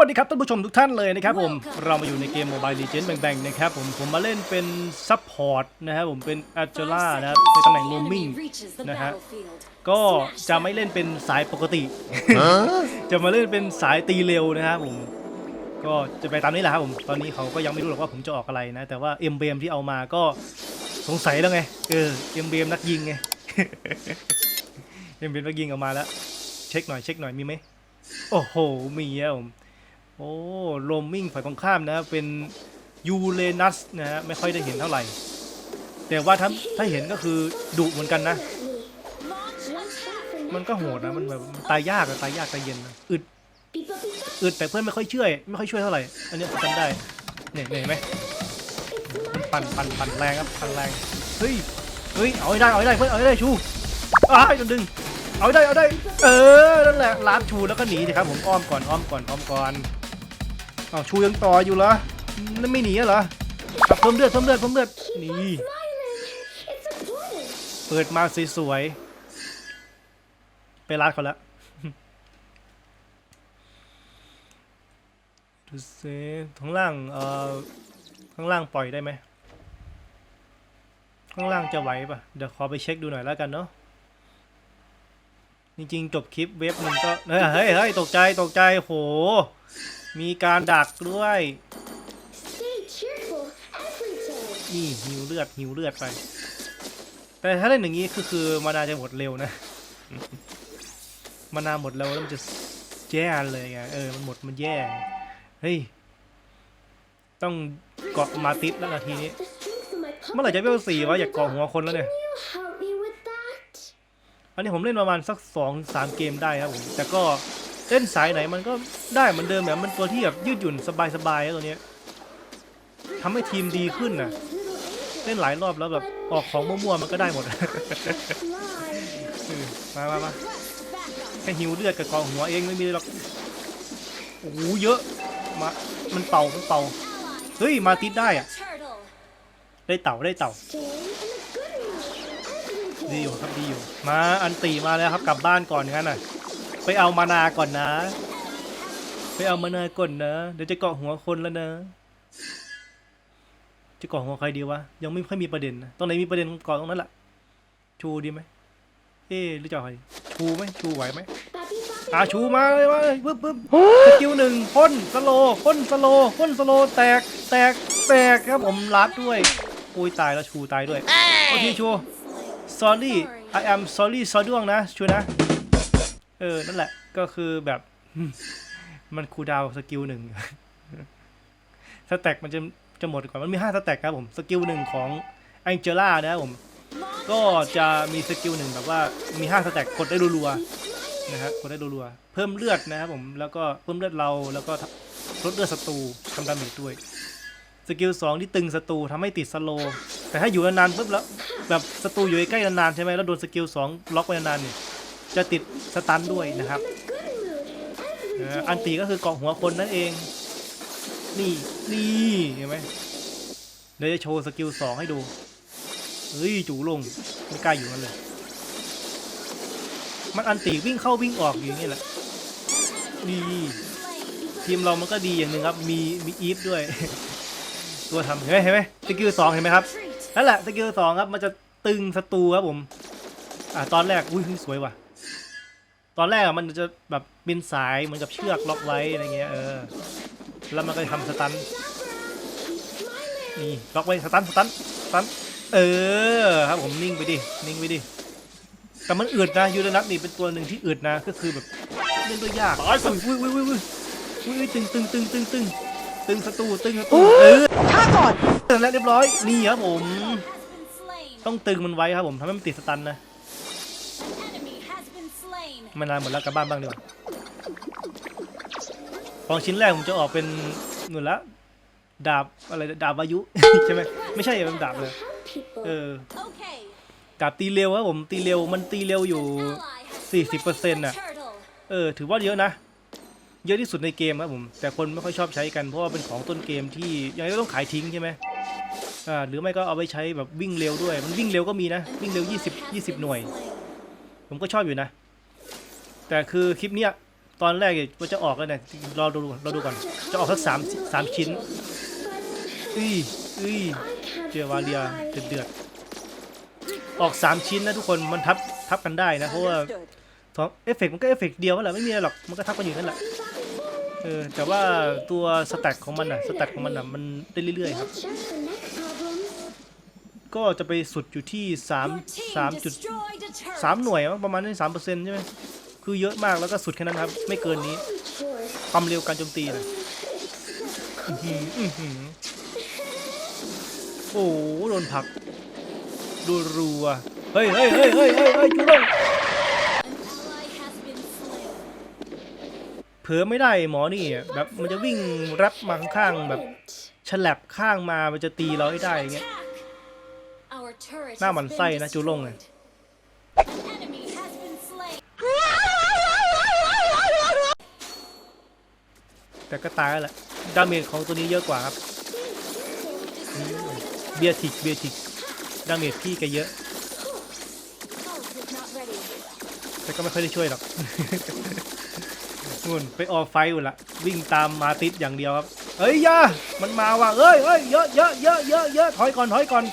วัสดีครับท่านผู้ชมทุกท่านเลยนะครับผมเรามาอยู่ในเกม Mobile Legends แบ่งๆนะครับผมผมมาเล่นเป็นซัพพอร์ตนะครับผมเป็นอัจจล่านะครับในตำแหน่งโรมมิ่งนะฮะก็จะไม่เล่นเป็นสายปกติ จะมาเล่นเป็นสายตีเร็วนะครับผมก็จะไปตามนี้แหละครับผมตอนนี้เขาก็ยังไม่รู้หรอกว่าผมจะออกอะไรนะ แต่ว่าเอ็มเบมที่เอามาก็สงสัยแล้วไงเออเอ็มเบมนักยิงไงเอ็มเบมนักยิงเออกมาแล้ว เช็คหน่อยเช็คหน่อยมีไหมโอ้โหมีครับผม โอ้โรมมิ่งฝ่ายตรงข้ามนะเป็นยูเรนัสนะฮะไม่ค่อยได้เห็นเท่าไหร่ แต่ว่าถ้าถ้าเห็นก็คือดุเหมือนกันนะ มันก็โหดนะมันแบบตายยากอะตายยากตายเย็นนะอึดอึดแต่เพื่อนไม่ค่อยช่วยไม่ค่อยช่วยเท่าไหร่อันนี้ยจำได้เนี่ยเนี่ยเห็นไหมปั่นปั่นปั่นแรงครับปั่นแรงเฮ้ยเฮ้ยเอาได้เอาได้เพื่อนเอาได้ชูอ้ายโดนดึงเอาได้เอาได้ เออนั่นแหละล้านชูแล้วก็หนีสิครับผมอ้อมก่อนอ้อมก่อนอ้อมก่อน เอาชูยังต่ออยู่เหรอนั่นไม่หนีเหรอครับเพิ่มเลือดเพิ่มเลือดเพิ่มเลือดนี่เปิดมาสวยๆไปรัดเขาแล้ว ดูซิข้างล่างเอ่อข้างล่างปล่อยได้ไหมข้างล่างจะไหวปะเดี๋ยวขอไปเช็คดูหน่อยแล้วกันเนาะจริงๆจบคลิปเว็บหนึ่งก็เฮ้ยเฮ้ยตกใจตกใจโห มีการดักด้วย นี่หิวเลือดหิวเลือดไป แต่ถ้าเล่นอย่างนี้คือคือมานาจะหมดเร็วนะมานาหมดเร็วแล้วมันจะแย่เลยไงเออมันหมดมันแย่เฮ้ยต้องเกาะมาติดแล้วนาทีนี้ เมื่อไหร่จะเวลสี่วะอยากเกาะหัวคนแล้วเนี่ยอันนี้ผมเล่นประมาณสักสองสามเกมได้ครับผมแต่ก็ เล่นสายไหนมันก็ได้เหมือนเดิมแบบมันตัวที่แบบยืดหยุ่นสบายๆตัวเนี้ยทำให้ทีมดีขึ้นนะเล่นหลายรอบแล้วแบบออกของมั่วๆมันก็ได้หมด มามามาแค่หิวเลือดกับกองหัวเองไม่มีหรอก โอ้โหเยอะ มา มันเป่ามันเป่า เฮ้ย มาติดได้อะได้เต่าได้เต่า ดีอยู่ครับดีอยู่ มาอันตีมาแล้วครับกลับบ้านก่อนงั้นน่ะ ไปเอามานาก่อนนะ ไปเอามานาก่อนนะ เดี๋ยวจะเกาะหัวคนแล้วนะ จะเกาะหัวใครดีวะ ยังไม่ค่อยมีประเด็นนะ ตรงไหนมีประเด็นเกาะตรงนั้นแหละ ชูดีไหม เอ๊หรือจะใครชูไหมชูไหวไหมอ่าชูมาเลยมาเลยปึ๊บปึ๊บสกิลหนึ่งพ่นสโลพ่นสโลพ่นสโลแตกแตกแตกครับผมรัดด้วยอุ้ยตายแล้วชูตายด้วย โอเคชู sorry I am sorry ซอด้วงนะชัวร์นะ เออ นั่นแหละ ก็คือแบบ มันคูดาวสกิลหนึ่งสแต็กมันจะจะหมดก่อน มันมีห้าสแต็กครับผม สกิลหนึ่งของแองเจล่านะครับผม ก็จะมีสกิลหนึ่งแบบว่ามีห้าสแต็กกดได้รัวๆนะฮะกดได้รัวๆเพิ่มเลือดนะครับผม แล้วก็เพิ่มเลือดเรา แล้วก็ลดเลือดศัตรูทำดาเมจด้วย สกิลสองที่ตึงศัตรูทำให้ติดสโล แต่ถ้าอยู่นานๆปุ๊บแล้วแบบศัตรูอยู่ใกล้ๆนานๆใช่ไหมแล้วโดนสกิลสองล็อกไว้นานๆเนี่ย จะติดสตันด้วยนะครับอันตีก็คือเกาะหัวคนนั่นเอง นี่นี่เห็นไหมเดี๋ยวจะโชว์สกิลสองให้ดู เฮ้ยจู่ลงไม่กล้าอยู่นั่นเลย มันอันตีวิ่งเข้าวิ่งออกอยู่อย่างนี้แหละนี่ทีมเรามันก็ดีอย่างหนึ่งครับ มีมีอีฟด้วย ตัวทำเห็นไหมเห็นไหมสกิลสองเห็นไหมครับนั่นแหละสกิลสองครับมันจะตึงศัตรูครับผม อ่าตอนแรกอุ้ยสวยว่ะ ตอนแรกอะมันจะแบบเป็นสายเหมือนกับเชือกล็อกไว้อะไรเงี้ยเออแล้วมันก็จะทำสตันนี่ล็อกไว้สตันสตันสตันเออครับผมนิ่งไปดินิ่งไปดิแต่มันอึดนะยูเรนัสนี่เป็นตัวหนึ่งที่อึดนะก็คือแบบเล่นด้วยยากอุ้ยอุ้ยอุ้ยอุ้ยอุ้ยอุ้ยตึงตึงตึงตึงตึงตึงศัตรูตึงศัตรูเออฆ่าก่อนแล้วเรียบร้อยนี่ครับผม ต้องตึงมันไว้ครับผมทำให้มันติดสตันนะ มานานหมดแล้วกลับบ้านบ้างดีกว่าของชิ้นแรกผมจะออกเป็นหนุนละดาบอะไรดาบวายุ ใช่ไหมไม่ใช่เป็นดาบเลยเออดาบตีเร็วครับผมตีเร็วมันตีเร็วอยู่ 40%น่ะเออถือว่าเยอะนะ เยอะที่สุดในเกมครับผมแต่คนไม่ค่อยชอบใช้กันเพราะว่าเป็นของต้นเกมที่ยังไงก็ต้องขายทิ้งใช่ไหมอ่าหรือไม่ก็เอาไปใช้แบบวิ่งเร็วด้วย มันวิ่งเร็วก็มีนะ วิ่งเร็ว 20 20 หน่วย ผมก็ชอบอยู่นะ แต่คือคลิปเนี้ยตอนแรกเนี่ยจะออกแล้วเนี่ยรอดูรอดูก่อน จะออกสักสามสามชิ้นอุ้ยอุ้ยเจอวาเลียเดือดเดือดออกสามชิ้นนะทุกคนมันทับทับกันได้นะเพราะว่าสองเอฟเฟกต์มันก็เอฟเฟกต์เดียวนั่นแหละไม่มีอะไรหรอกมันก็ทับกันอยู่นั่นแหละเออแต่ว่าตัวสแต็กของมันอะสแต็กของมันอะมันได้เรื่อยๆครับ ก็จะไปสุดอยู่ที่สามสามจุดสามหน่วยประมาณนี้สามเปอร์เซ็นต์ใช่ไหม คือเยอะมากแล้วก็สุดแค่นั้นครับ ไม่เกินนี้ ความเร็วการโจมตีนะโอ้โหโดนผักดูรัวเฮ้ยเฮ้ยเฮ้ยเฮ้ยเฮ้ยเฮ้ยจูลงเผลอไม่ได้หมอนี่แบบมันจะวิ่งรับมาข้างๆแบบฉลับข้างมามันจะตีเราให้ได้อย่างเงี้ยหน้ามันไส้นะจูลงอะ destroyed. แต่ก็ตายแล้วแหละดาเมจของตัวนี้เยอะกว่าครับเบียร์ทิกเบียร์ทิกดาเมจพี่แกเยอะ แต่ก็ไม่ค่อยได้ช่วยหรอกนู่นไปออกไฟอยู่ละวิ่งตามมาติดอย่างเดียวครับเฮ้ยยามันมาว่ะเอ้ยเอ้ยเยอะเยอะเยอะเยอะเยอะถอยก่อนถอยก่อน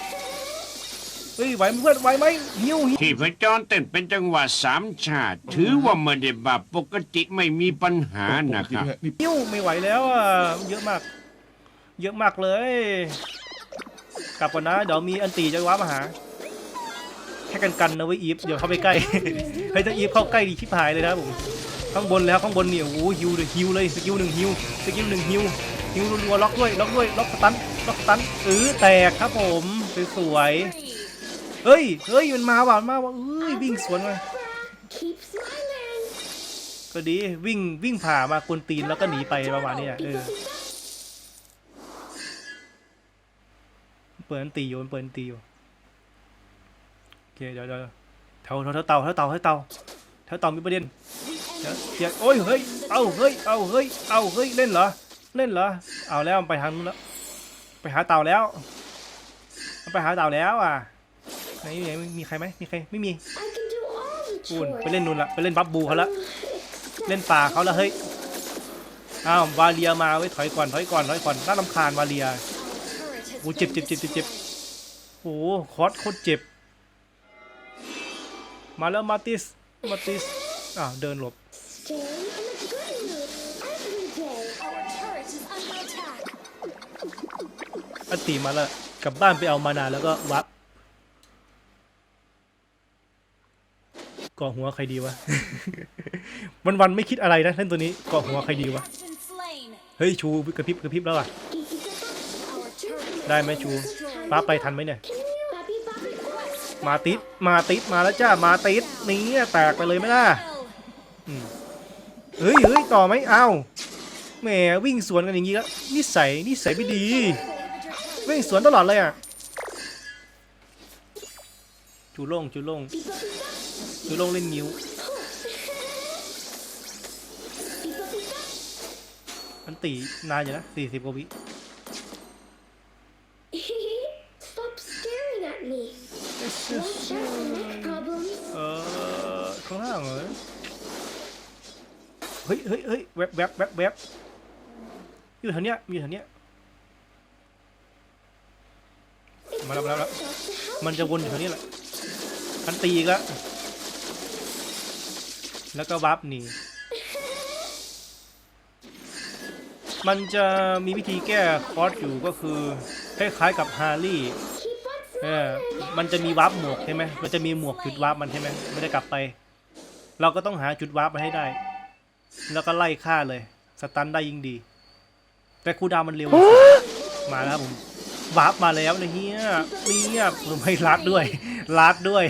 เฮ้ยไหวไหมเพื่อนไหวไหมหิวหิวที่พจรเต้นเป็นจังหวะสามชาติ ถือว่าไม่ได้บาปปกติไม่มีปัญหานะครับหิวไม่ไหวแล้วอะเยอะมาก เยอะมากเลย กลับก่อนนะเดี๋ยวมีอันตีจะว้ามาหาแค่กันกันนะเว้ยอีฟเดี๋ยวเข้าไปใกล้ เฮ้ยถ้าอีฟเข้าใกล้ดีชิบหายเลยนะครับผมข้างบนแล้วข้างบนเนี่ยโอ้โหฮิวเลยฮิวเลยสกิลหนึ่งฮิวสกิลหนึ่งฮิวฮิวรัวๆล็อกด้วยล็อกด้วยล็อกสตันล็อกสตันเออแตกครับผมสวยๆ Three. เฮ้ย เฮ้ย มันมาว่ะมันมาว่ะเอ้ย วิ่งสวนมา Keep smiling. ก็ดี วิ่ง วิ่งผ่ามากวนตีนแล้วก็หนีไปประมาณเนี้ยเออ เปิดอันตีอยู่มันเปิดอันตีอยู่ โอเค เดี๋ยวเดี๋ยวแถวแถวแถวเตาแถวเตาแถวเตาแถวเตามีประเด็น The เดี๋ยว enemy เดี๋ยวโอ้ย เฮ้ย เอาเฮ้ย เอาเฮ้ย เอาเฮ้ย เล่นเหรอ เล่นเหรอ เอาแล้วมันไปทางนู้นแล้ว ไปหาเต่าแล้วมันไปหาเต่าแล้วอะ ไหนไหนมีใครไหมมีใครไม่มี I can do all the ปูน chores. ไปเล่นนู่นละไปเล่นบับบูเขาละ Except เล่นป่าเขาละเฮ้ยอ้าววาเลียมาไว้ยถอยก่อนถอยก่อนถอยก่อนน่าลำคาญวาเลีย Our turret has โอ้ been เจ็บเจ็บเจ็บเจ็บเจ็บ destroyed. โอ้โหคอสโคตรเจ็บ มาแล้วมาติสมาติสอ้าวเดินหลบ stay in a good mood every day. Our turret is under attack. อันตีมาแล้วกลับบ้านไปเอามานาแล้วก็วับ เกาะหัวใครดีวะ วันวันๆไม่คิดอะไรนะเล่นตัวนี้เกาะหัวใครดีวะ Has been slain. เฮ้ยชูกระพริบกระพริบแล้วอะ Our turret ได้ไหมชูป้าไปทันไหมเนี่ย มาติดมาติดมาแล้วจ้ามาติดนี่แตกไปเลยไหมล่ะ fell. เฮ้ยเฮ้ยต่อไหมเอ้าแหมวิ่งสวนกันอย่างงี้แล้วนิสัยนิสัยไม่ดี วิ่งสวนตลอดเลยอะ จูโล่งจูโล่ง จูโล่งเล่นนิ้ว มันตีนานอยู่นะสี่สิบกว่าวิ Stop staring at me. Watch out for neck problems. เออข้างล่างเหรอเฮ้ยเฮ้ยเฮ้ยแวบแวบแวบแวบอยู่แถวเนี้ยอยู่แถวเนี้ยมาแล้วมาแล้วมาแล้ว Stop the house. มันจะวนอยู่แถวนี้แหละมันตีอีกแล้ว แล้วก็วับหนีมันจะมีวิธีแก้คอร์สอยู่ก็คือคล้ายๆกับฮาร์ลี่ Keep on เออมันจะมีวาร์ปหมวกใช่ไหมมันจะมีหมวกจุดวาร์ปมันใช่ไหมไม่ได้กลับไป เราก็ต้องหาจุดวาร์ปมาให้ได้ แล้วก็ไล่ฆ่าเลย สตันได้ยิ่งดี แต่คูลดาวน์มันเร็ว มาแล้วครับผมวาร์ปมาแล้วนะเฮียเนี่ยไม่ลัดด้วยลัดด้วย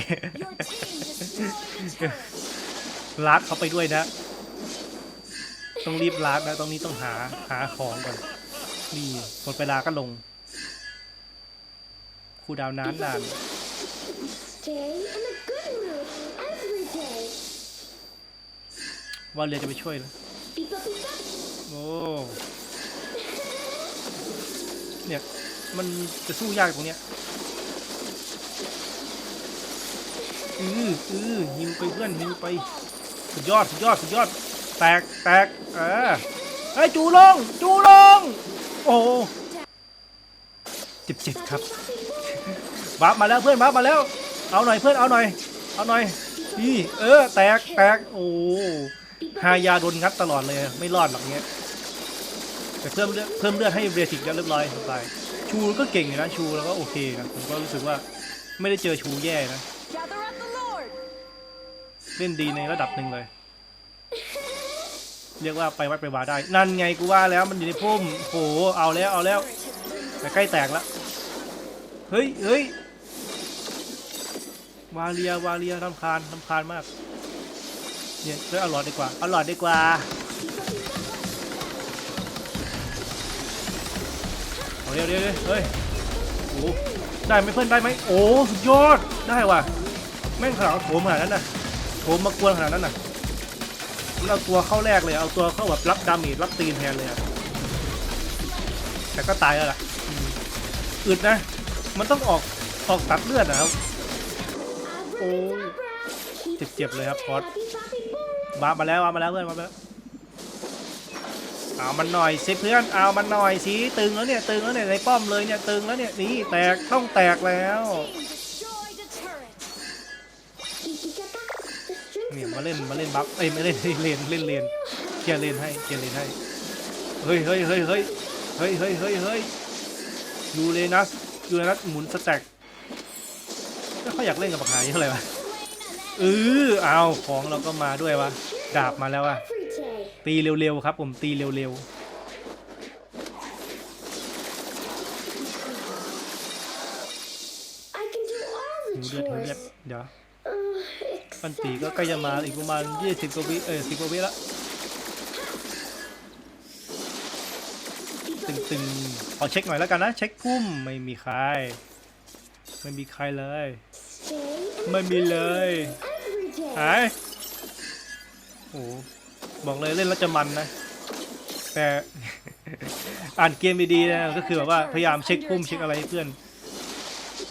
ลัดเขาไปด้วยนะ ต้องรีบลัดนะตรงนี้ต้องหาหาของก่อนนี่หมดเวลาก็ลงคูดาวน์นานนานว่าเรือจะไปช่วยนะโอ้เนี่ย มันจะสู้ยากตรงเนี้ยอืออือหิวไปเพื่อนหิวไป สุดยอดสุดยอดสุดยอด แตกแตกเออไอ้ยจูลงจูลง โอ้เจ็บเจ็บครับบัฟมาแล้วเพื่อนบัฟมาแล้ว เอาหน่อยเพื่อนเอาหน่อย เอาหน่อยนี่เออ แตกแตกโอ้ฮายาโดนงัดตลอดเลยไม่รอดหรอกเนี้ยแต่เพิ่มเลือดเพิ่มเลือดให้เบสิกแล้วเรียบร้อยสบายชูก็เก่งอยู่นะชูแล้วก็โอเคนะผมก็รู้สึกว่าไม่ได้เจอชูแย่นะ เล่นดีในระดับหนึ่งเลย เรียกว่าไปวัดไปวาได้ นั่นไงกูว่าแล้วมันอยู่ในพุ่มโหเอาแล้วเอาแล้วแต่ใกล้แตกแล้วเฮ้ยเฮ้ยวาเลียวาเลียทำคาญทำคาญมากเนี่ยเลือกเอาหลอดดีกว่าเอาหลอดดีกว่าเอาเร็วเร็วเร็วเฮ้ยโอ้ได้ไหมเพื่อนได้ไหมโอ้สุดยอดได้ว่ะแม่งขนาดโถมขนาดนั้นนะ โถมมากวนขนาดนั้นน่ะมันเอาตัวเข้าแรกเลย เอาตัวเข้าแบบรับดาเมจรับตีนแทนเลยอะแต่ก็ตายแล้วล่ะอึดนะ มันต้องออกออกตัดเลือดนะครับ โอ้ยเจ็บๆเลยครับพอดบามาแล้วบามาแล้วเพื่อนมาแล้วเอามันหน่อยสิเพื่อนเอามันหน่อยสิตึงแล้วเนี่ยตึงแล้วเนี่ยในป้อมเลยเนี่ยตึงแล้วเนี่ยนี่แตกต้องแตกแล้ว มาเล่นมาเล่นบัฟเอ้ยไม่เล่นเล่นเล่นเลนเคลียร์เลนให้เคลียร์เลนให้เฮ้ยเฮ้ยเฮ้ยเฮ้ยเฮ้ยเฮ้ยเฮ้ยเฮ้ยยูเรนัสยูเรนัสหมุนสแต็กไม่ค่อยอยากเล่นกับบักหายเท่าไหร่วะเออเอาของเราก็มาด้วยวะดาบมาแล้วอะ Every day. ตีเร็วๆครับ ผมตีเร็ว I can do all ๆ the หิวเลือดหิวเลือด chores. เดี๋ยว Uh, ปันตีก็ใกล้จะมาอีกประมาณ20กว่าวิเออ10กว่าวิละตึงๆขอเช็คหน่อยแล้วกันนะ เช็คพุ่มไม่มีใคร ไม่มีใครเลย ไม่มีเลยหายโอ้บอกเลยเล่นแล้วจะมันนะ แต่อ่านเกมดีๆนะก็คือแบบว่าพยายามเช็คพุ่มเช็คอะไรเพื่อน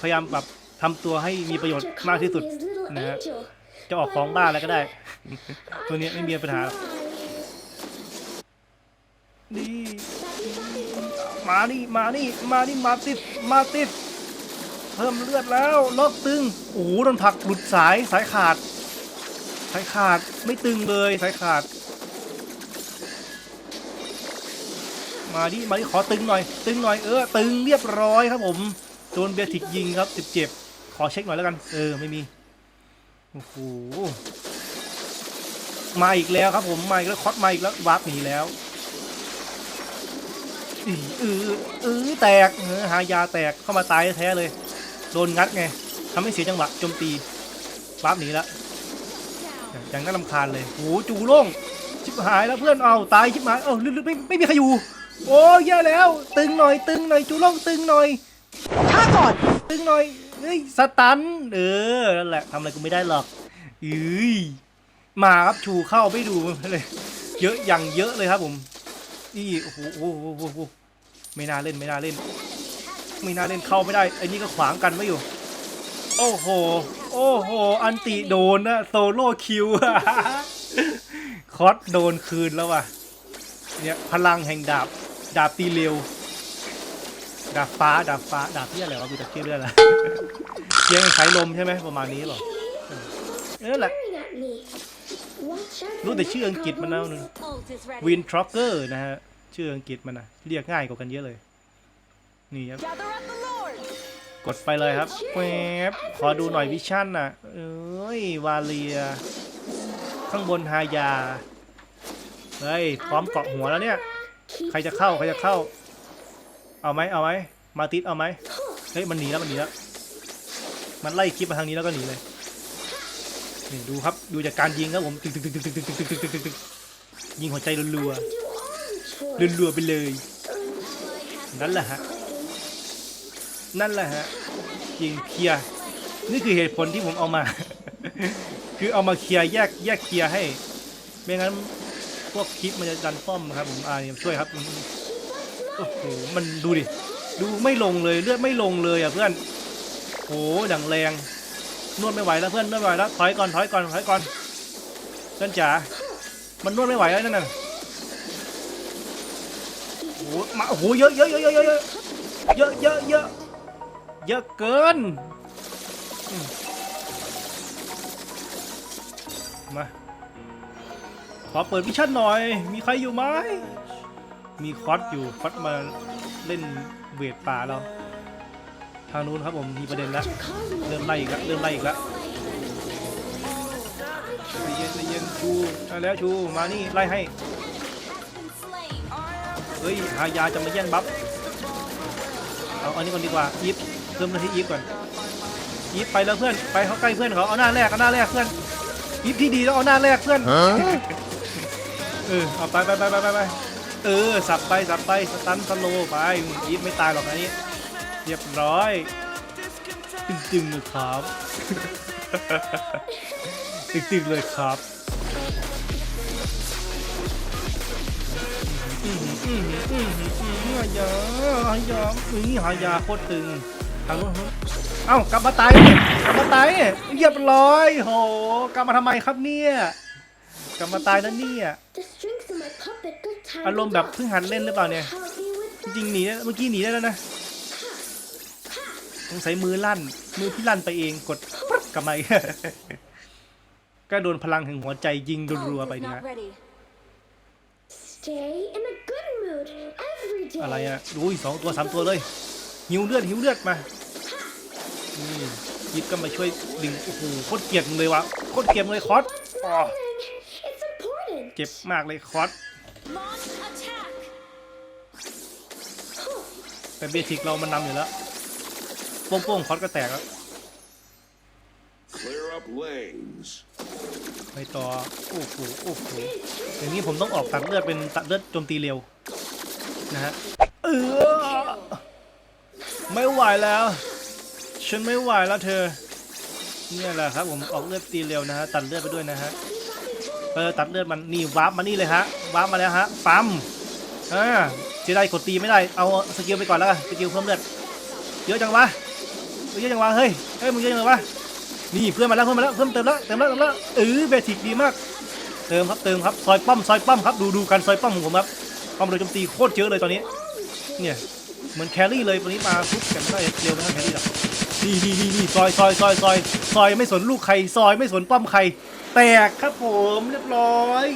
พยายามแบบทำตัวให้มีประโยชน์มากที่สุดนะฮะ จะออกของบ้านอะไรก็ได้ ตัวเนี้ยไม่มีปัญหา Fly. นี่ มานี่มานี่มานี่มาติดมาติด เพิ่มเลือดแล้วล็อกตึง โอ้โหโดนผลักหลุดสายสายขาด สายขาดไม่ตึงเลยสายขาด มาดิมาดิขอตึงหน่อย ตึงหน่อยเออตึงเรียบร้อยครับผมโดนเบียร์ทิกยิงครับเจ็บๆขอเช็คหน่อยแล้วกัน เออ ไม่มี โอ้โหมาอีกแล้วครับผมมาอีกแล้วคอสมาอีกแล้ววาร์ปหนีแล้วอืออืออือแตกเออหายาแตกเข้ามาตายแท้ๆเลย โดนงัดไงทำให้เสียจังหวะโจมตีปั๊บหนีละอย่างน่ารำคาญเลยโหจูโล่งชิบหายแล้วเพื่อนเอาตายชิบหายเอ้าลึกๆไม่ไม่มีใครอยู่โอ้ยแย่แล้ว ตึงหน่อย ตึงหน่อยจูโล่งตึงหน่อยช้าก่อน ตึงหน่อย เฮ้ยสตันเออนั่นแหละทำอะไรกูไม่ได้หรอกอุ้ยมาครับชูเข้าไม่ดูเลย เยอะอย่างเยอะเลยครับผมนี่โอ้โหโอ้โหโอ้โหโอ้โหไม่น่าเล่นไม่น่าเล่น ไม่น่าเล่นเข้าไม่ได้ไอ้นี่ก็ขวางกันไว้อยู่ โอ้โห โอ้โห อันติโดนนะโซโล่คิวคอสโดนคืนแล้วว่ะเนี่ยพลังแห่งดาบ ดาบตีเร็ว ดาบฟ้าดาบฟ้าดาบที่อะไรวะกูจะเชื่อเรื่องอะไรเกียงใช้ลมใช่ไหมประมาณนี้หรอเออแหละรู้แต่ชื่ออังกฤษมันนะ goblins. Ult is ready. วินทร็อกเกอร์นะฮะชื่ออังกฤษมันนะเรียกง่ายกว่ากันเยอะเลย นี่ครับ กดไปเลยครับแวบขอดูหน่อยวิชั่นน่ะ เอ้ยวาเลีย ข้างบนฮายา เฮ้ย พร้อมเกาะหัวแล้วเนี่ย ใครจะเข้า ใครจะเข้า เอาไหมเอาไหมมาติดเอาไหมเฮ้ยมันหนีแล้วมันหนีแล้วมันไล่คลิปมาทางนี้แล้วก็หนีเลยนี่ดูครับดูจากการยิงครับผมตึกตึกตึกตึกตึกตึกตึกตึกตึกตึกตึกยิงหัวใจรัว I can do all the ๆ chores. รัวๆไปเลย นั่นแหละฮะนั่นแหละฮะยิงเคลียร์นี่คือเหตุผลที่ผมเอามา คือเอามาเคลียร์แยกแยกเคลียร์ให้ ไม่งั้นพวกคลิปมันจะดันป้อมครับผมอ่าเนี่ยช่วยครับ โอ้โหมันดูดิ ดูไม่ลงเลยเลือดไม่ลงเลยอะเพื่อนโหดังแรงนวดไม่ไหวแล้วเพื่อนนวดไม่ไหวแล้วถอยก่อนถอยก่อนถอยก่อนเพื่อนจ๋ามันนวดไม่ไหวแล้วนั่นน่ะโอ้โหมาโอ้โหเยอะเยอะเยอะเยอะเยอะเยอะเยอะเยอะเยอะเกินมมาขอเปิดวิชั่นหน่อย มีใครอยู่ไหม มีคอสอยู่คอสมาเล่นเวทป่าเรา ทางนู้นครับผมมีประเด็นแล้ว Dr. Cosmo. เริ่มไล่อีกแล้วเริ่มไล่อีกแล้วใจเย็นใจเย็นชูได้แล้วชูมานี่ไล่ให้ been slain. เฮ้ยหายาจะมาแย่งบัฟเอาอันนี้ก่อนดีกว่าอีฟเริ่มกันที่อีฟก่อนอีฟไปแล้วเพื่อนไปเขาใกล้เพื่อนเขาเอาหน้าแรกเอาหน้าแรกเพื่อนอีฟที่ดีแล้วเอาหน้าแรกเพื่อนเออเอาไปไปไปไปไปไป เออ สับไป สับไป สตันสโลว์ไปอีฟไม่ตายหรอกอันนี้เรียบร้อยจึงๆเลยครับจึงๆเลยครับอือหืออือหืออื้อหืออื้อหือหายาหายานี่หายาโคตรตึงทางนู้นทางนู้นเอ้ากลับมาตายเนี่ยกลับมาตายเนี่ยเรียบร้อยโหกลับมาทำไมครับเนี่ยกลับมาตายแล้วเนี่ย The strings of my puppet got tired. อารมณ์แบบเพิ่งหัดเล่นหรือเปล่าเนี่ย Help me with จริงๆหนีได้เมื่อกี้หนีได้แล้วนะสงสัยมือลั่น มือพี่ลั่นไปเองกดปั๊บกลับมาอีกก็โดนพลังแห่งหัวใจยิงรัว Ult ๆไป is เนี่ย not ready. Stay in a good mood every day. อะไรอะอุ้ยสองตัวสามตัวเลย หิวเลือดหิวเลือดมานี่ยิบก็มาช่วยดึงโอ้โหโคตรเกลียดมึงเลยวะโคตรเกลียดมึงเลยคอส เจ็บมากเลยคอส Launch attack. แต่เบสิกเรามันนำอยู่แล้วโป้งๆคอสก็แตกแล้ว Clear up lanes. ไปต่อ โอ้โหโอ้โหอย่างนี้ผมต้องออกตัดเลือดเป็นตัดเลือดโจมตีเร็ว นะฮะเออไม่ไหวแล้ว ฉันไม่ไหวแล้วเธอ เนี่ยแหละครับผมออกเลือดตีเร็วนะฮะ ตัดเลือดไปด้วยนะฮะ เออตัดเลือดมันนี่วาร์ปมานี่เลยฮะวาร์ปมาแล้วฮะปั๊มอ่าเสียดายกดตีไม่ได้เอาสกิลไปก่อนแล้วกันสกิลเพิ่มเลือดเยอะจังวะเยอะจังวะเฮ้ยเฮ้ยมึงเยอะจังเลยวะนี่เพื่อนมาแล้วเพื่อนมาแล้วเพิ่มเติมแล้วเติมแล้วเติมแล้วเออเบสิกดีมากเติมครับเติมครับซอยป้อมซอยป้อมครับดูดูกันซอยป้อมของผมครับความเร็วโจมตีโคตรเยอะเลยตอนนี้เนี่ยเหมือนแครี่เลยวันนี้มาปุ๊บกันไม่ได้เร็วนะแครี่หรอกนี่นี่นี่นี่ซอยซอยซอยซอยซอยไม่สนลูกใครซอยไม่สนป้อมใคร แตกครับผมเรียบร้อย